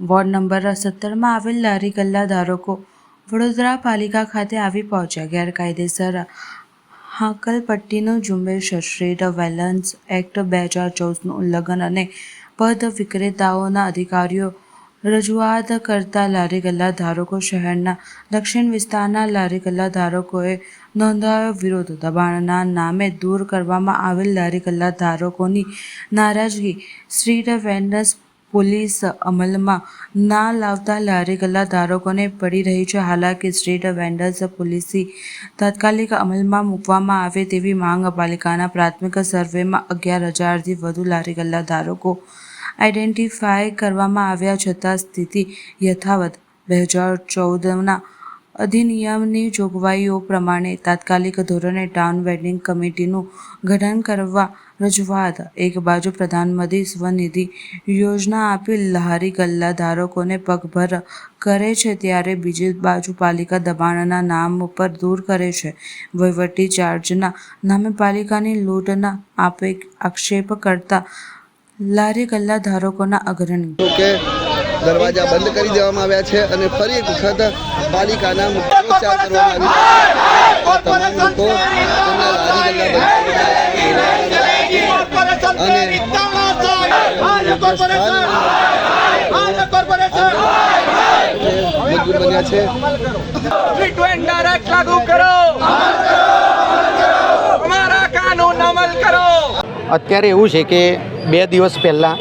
Ward number સત્તરમાં આવેલ લારી ગલ્લા ધારકો વડોદરા પાલિકા ખાતે આવી પહોંચ્યા. ગેરકાયદેસર હાંકલપટ્ટીનું ઝુંબેશ શ્રેડ વેલન્સ એક્ટ બે હજાર ચૌદનું ઉલ્લંઘન અને પદ વિક્રેતાઓના અધિકારીઓ રજૂઆત કરતા લારી ગલ્લા ધારકો શહેરના દક્ષિણ વિસ્તારના લારી ગલ્લા ધારકોએ નોંધાયો વિરોધ. દબાણના નામે દૂર કરવામાં આવેલ લારી ગલ્લા ધારકોની નારાજગી સ્ટ્રીટ વેન્ડર્સ પોલીસ અમલમાં ના લાવતા લારી ગલ્લા ધારકોને પડી રહી છે. હાલાકી સ્ટ્રીટ વેન્ડર્સ પોલિસી તાત્કાલિક અમલમાં મૂકવામાં આવે તેવી માંગ પાલિકાના પ્રાથમિક સર્વેમાં અગિયાર હજારથી વધુ લારી ગલ્લા ધારકો આઈડેન્ટિફાય કરવામાં આવ્યા છતાં સ્થિતિ યથાવત. બે હજાર ચૌદના અધિનિયમની જોગવાઈઓ પ્રમાણે તાત્કાલિક ધોરણે ટાઉન વેન્ડિંગ કમિટીનું ગઠન કરવા રજૂઆત. એક બાજુ પ્રધાનમંત્રી સ્વનિધિ યોજના આપી લહારી ગલ્લા ધારકોને પગભર કરે છે ત્યારે બીજી બાજુ પાલિકા દબાણના નામ પર દૂર કરે છે. વહીવટી ચાર્જના નામે પાલિકાની લૂંટના આપે આક્ષેપ કરતા લારી ગલ્લા ધારકોના અગ્રણી દરવાજા બંધ કરી દેવામાં આવ્યા છે અને ફરી એક વખત પાલિકાના મુખ્યોચ્ચાર કરવામાં આવી તમામ લોકો અને કરો અત્યારે એવું છે કે બે દિવસ પહેલા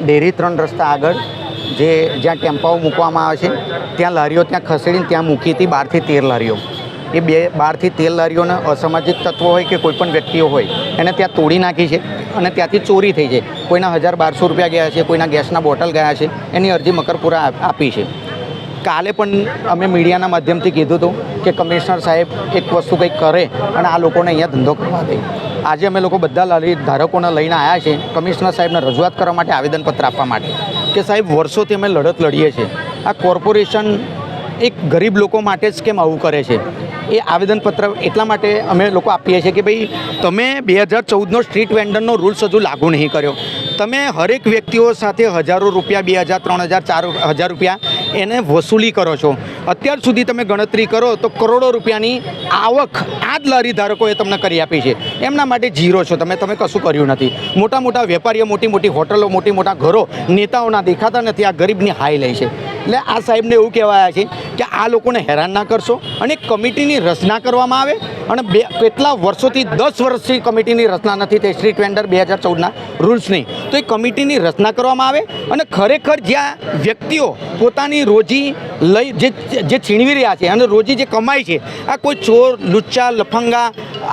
ડેરી ત્રણ રસ્તા આગળ જે જ્યાં ટેમ્પાઓ મૂકવામાં આવે છે, ત્યાં લારીઓ ત્યાં ખસેડીને ત્યાં મૂકી હતી બારથી તેર લારીઓ. એ બે બારથી તેર લારીઓને અસામાજિક તત્વો હોય કે કોઈપણ વ્યક્તિઓ હોય, એને ત્યાં તોડી નાખી છે અને ત્યાંથી ચોરી થઈ છે. કોઈના હજાર બારસો રૂપિયા ગયા છે, કોઈના ગેસના બોટલ ગયા છે, એની અરજી મકરપુરા આપી છે. કાલે પણ અમે મીડિયાના માધ્યમથી કીધું હતું કે કમિશનર સાહેબ એક વસ્તુ કંઈક કરે અને આ લોકોને અહીંયા ધંધો કરવા દે. આજે અમે લોકો બધા લારી ધારકોને લઈને આવ્યા છે, કમિશનર સાહેબને રજૂઆત કરવા માટે આવેદનપત્ર આપવા માટે. કે સાહેબ, વર્ષોથી અમે લડત લડીએ છીએ. આ કોર્પોરેશન એક ગરીબ લોકો માટે જ કેમ આવું કરે છે? એ આવેદનપત્ર એટલા માટે અમે લોકો આપીએ છીએ કે ભાઈ, તમે બે હજાર ચૌદનો સ્ટ્રીટ વેન્ડરનો રૂલ્સ હજુ લાગુ નહીં કર્યો. તમે હરેક વ્યક્તિઓ સાથે હજારો રૂપિયા, બે હજાર, ત્રણ હજાર, ચાર હજાર રૂપિયા એને વસૂલી કરો છો. અત્યાર સુધી તમે ગણતરી કરો તો કરોડો રૂપિયાની આવક આ જ લારી ધારકોએ તમને કરી આપી છે. એમના માટે જીરો છો. તમે તમે કશું કર્યું નથી. મોટા મોટા વેપારીઓ, મોટી મોટી હોટલો, મોટી મોટા ઘરો નેતાઓના દેખાતા નથી. આ ગરીબની હાઈ લે છે. એટલે આ સાહેબને એવું કહેવાયા છે કે આ લોકોને હેરાન ના કરશો અને કમિટીની રચના કરવામાં આવે અને બે કેટલા વર્ષોથી દસ વર્ષથી કમિટીની રચના નથી થઈ, સ્ટ્રીટ વેન્ડર બે હજાર ચૌદના રૂલ્સની તો એ કમિટીની રચના કરવામાં આવે અને ખરેખર જ્યાં વ્યક્તિઓ પોતાની રોજી લઈ જે જે છીણવી રહ્યા છે અને રોજી જે કમાય છે, આ કોઈ ચોર, લુચ્ચા, લફંગા,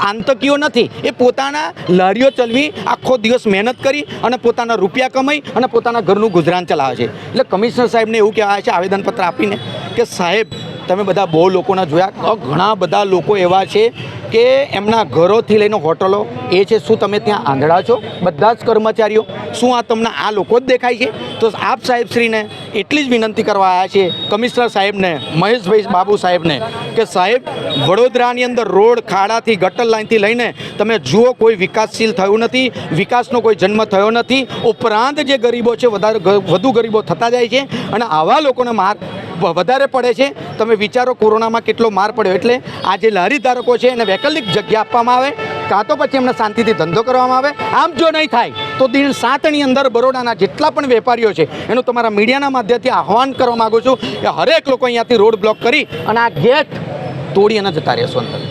આંતકીઓ નથી. એ પોતાના લારીઓ ચલવી, આખો દિવસ મહેનત કરી અને પોતાના રૂપિયા કમાઈ અને પોતાના ઘરનું ગુજરાન ચલાવે છે. એટલે કમિશનર સાહેબને એવું કહેવાય છે આવેદનપત્ર આપીને કે સાહેબ, તમે બધા બહુ લોકોના જોયા. ઘણા બધા લોકો એવા છે કે એમના ઘરોથી લઈને હોટલો, એ છે શું તમે ત્યાં આંધળા છો? બધા જ કર્મચારીઓ, શું આ તમને આ લોકો જ દેખાય છે? તો આપ સાહેબશ્રીને એટલી જ વિનંતી કરવા આવ્યા છે કમિશનર સાહેબને, મહેશભાઈ બાબુ સાહેબને, કે સાહેબ, વડોદરાની અંદર રોડ ખાડાથી, ગટર લાઇનથી લઈને તમે જુઓ, કોઈ વિકાસશીલ થયું નથી, વિકાસનો કોઈ જન્મ થયો નથી, ઉપરાંત જે ગરીબો છે, વધારે વધુ ગરીબો થતા જાય છે, અને આવા લોકોને માર્ગ વધારે પડે છે, તમે વિચારો કોરોનામાં કેટલો માર પડ્યો, એટલે આ જે લારી ધારકો છે, એને વૈકલ્પિક જગ્યા આપવામાં આવે કાં તો પછી એમને શાંતિથી ધંધો કરવામાં આવે? આમ જો નહીં થાય, તો દિન સાતની અંદર બરોડાના જેટલા પણ વેપારીઓ છે, એનું તમારા મીડિયાના માધ્યમથી આહવાન કરવા માગું છું કે હરેક લોકો અહીંયાથી રોડ બ્લોક કરી અને આ ગેટ તોડી અને જતા રહેશો અંદર.